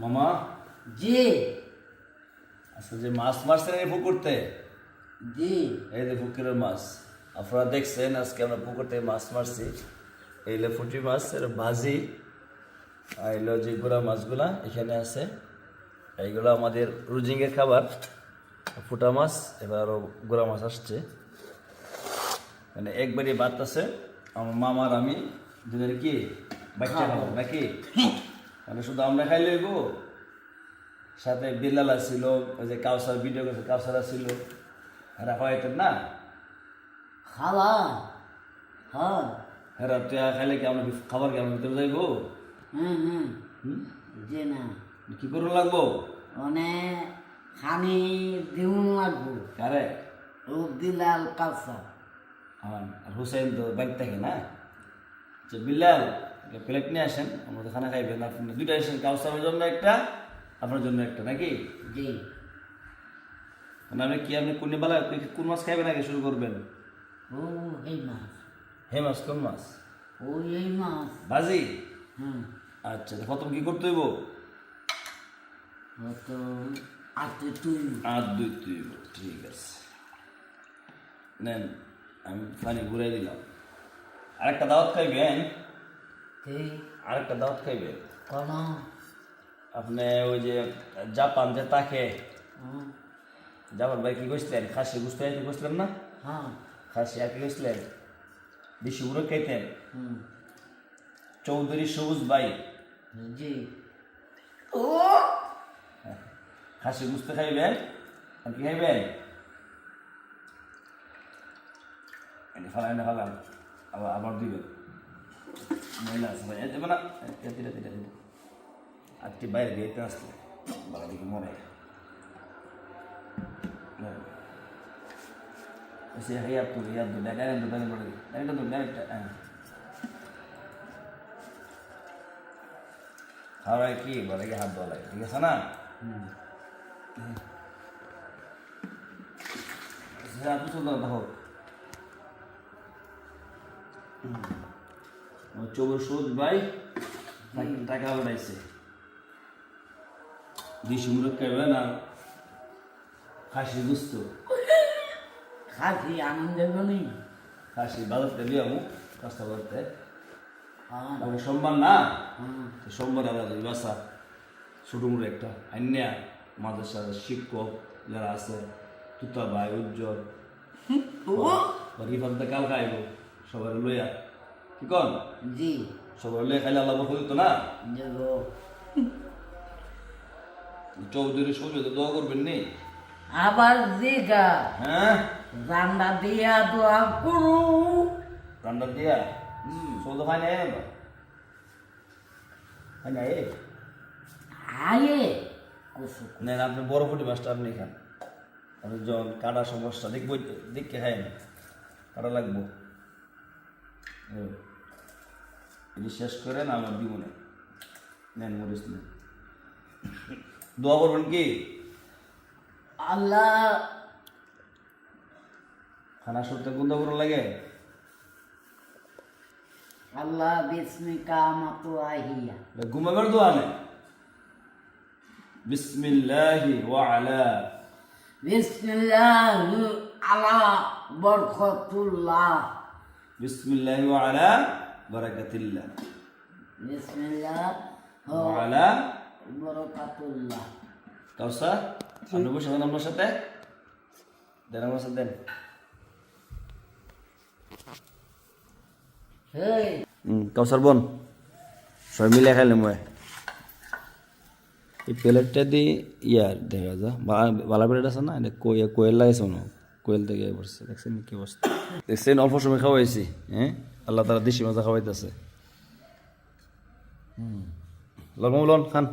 মামা? জি। আচ্ছা যে মাছ মারছেন এই পুকুরতে? জি। এই যে পুকুরের মাছ। আপনারা দেখছেন আজকে আমরা পুকুর থেকে মাছ মারছি। এইগুলো পুঁটি মাছ এটা ভাজি আর এগুলো যে গোড়া মাছগুলা এখানে আছে। এইগুলো আমাদের রুজিংয়ের খাবার। ফুটা মাছ এবার আরও গোড়া মাছ আসছে। মানে একবারই ভাত আছে আমার মামার আমি দুজনে কি? বাচ্চা খাব নাকি? মানে শুধু আমরা খাই লইব? সাথে বিল্লাল ছিল ওই যে কাউসার ভিডিও করছে কাউসারা ছিল হেরা হয়তো না? খাওয়া? হ্যাঁ। হেরা তুই খাইলে কি আমরা খাবার কি আমরা ভিতরে যাইবো? হুম হুম? জি না। কি করুন লাগবো? মানে খানি দিউন লাগবো। কারে? রূপ দিলাল কালসা হ্যাঁ আর হুসেন তো বাইক থাকে না? যে একটা প্লেট নিয়ে আসেন আমরা তো খানা খাইবেন। আপনি দুইটা আসেন কাউসারের জন্য একটা আপনার জন্য একটা নাকি? জি। মানে আপনি কি আপনি কোন বেলা কোন মাছ খাইবেন আগে শুরু করবেন? ও এই মাছ। হে মাছ কোন মাছ? ও এই মাছ। ভাজি হুম। আচ্ছা প্রথম কি করতে হইব? তো আতে তুই। আর দুই দুই ঠিক আছে। নেন আমি পানি ঘুরে দিলাম। আরেকটা দাওয়াত খাইবেন? আরেকটা দাওয়াত খাইবেন কোন আপনি ওই যে জাপান যে তাকে। জাপান ভাই কি করছিলেন খাসি গুছতে করছিলেন না? হ্যাঁ। খাসি আর কি করছিলেন বেশি উড়ো খাইতেন। চৌধুরী সবুজ ভাই। জি। ও! খাসি গুছতে খাইবেন? আর কি খাইবেন? এনে ফালাম আবার আবার দিবেন। মহিলা আছে ভাই এতে না এতে এতে এতে আটটি বাইরে দিয়ে আসলে বাবা দিকে মনে সে হাইয়াত তো হাইয়াত তো ডাইরেক্ট তো ডাইরেক্ট ডাইরেক্ট তো ডাইরেক্ট খাওয়াই কি বলে কি হাত ধোয়া লাগে ঠিক আছে না চৌবর সুদ ভাই টাকা উঠাইছে দিশি মুরগ খাইবেন আর খাসি গুস্ত খাসি আনন্দ বলি খাসি বাজারতে দিয়ে আমু কাজটা করতে তারপরে সোমবার না? সোমবার আমরা বাসা। ছোটো মুড়ো একটা। আন্যা মাদ্রাসার শিক্ষক যারা আছে তুতা ভাই উজ্জ্বল রিফাতে কালকে আইব সবার লইয়া। কি কন? জি। সবার লইয়া খাইলে আল্লাহ বরকত দিত না? চৌধুরী সৌধুরী দোয়া করবেন নি? আবার দিঘা হ্যাঁ? রান্না দিয়া দোয়া করু। রান্না দিয়া? সৌদ নাই না খাই নাই? আয়ে। নেন আপনি বড় ফুটি মাছটা আপনি খান। আপনি যখন কাটা সমস্যা দেখব দেখকে খাই না। কাটা লাগবো। এটি শেষ করে না আমার দিব না নেন মরিস নেন। দোয়া করবেন কি? আল্লাহ খানা সত্যি গুন্দা করে লাগে। আল্লাহ বিস্মিকা মতো আহিয়া। ঘুমাবার দোয়া নেই বিসমিল্লাহি ওয়া আলা। বিসমিল্লাহ আলা বরকতুল্লাহ। বিসমিল্লাহি আলা বারাকাতিল্লাহ বিসমিল্লাহ আলা বরকতুল্লাহ কাউসার আপনি বসে আছেন আপনার সাথে দেন আমার সাথে দেন কাউসার বোন সবাই মিলে খাইলে মই এই প্লেটটা দি ইয়ার দেখা যা বালা প্লেট আছে না এটা কোয়েল লাগাইছে না কোয়েল থেকে পড়ছে দেখছেন কি অবস্থা? দেখছেন, অল্প সময় খাওয়াইছি হ্যাঁ? আল্লাহ তারা দেশি মজা খাওয়াইতেছে। লগ্ন খান।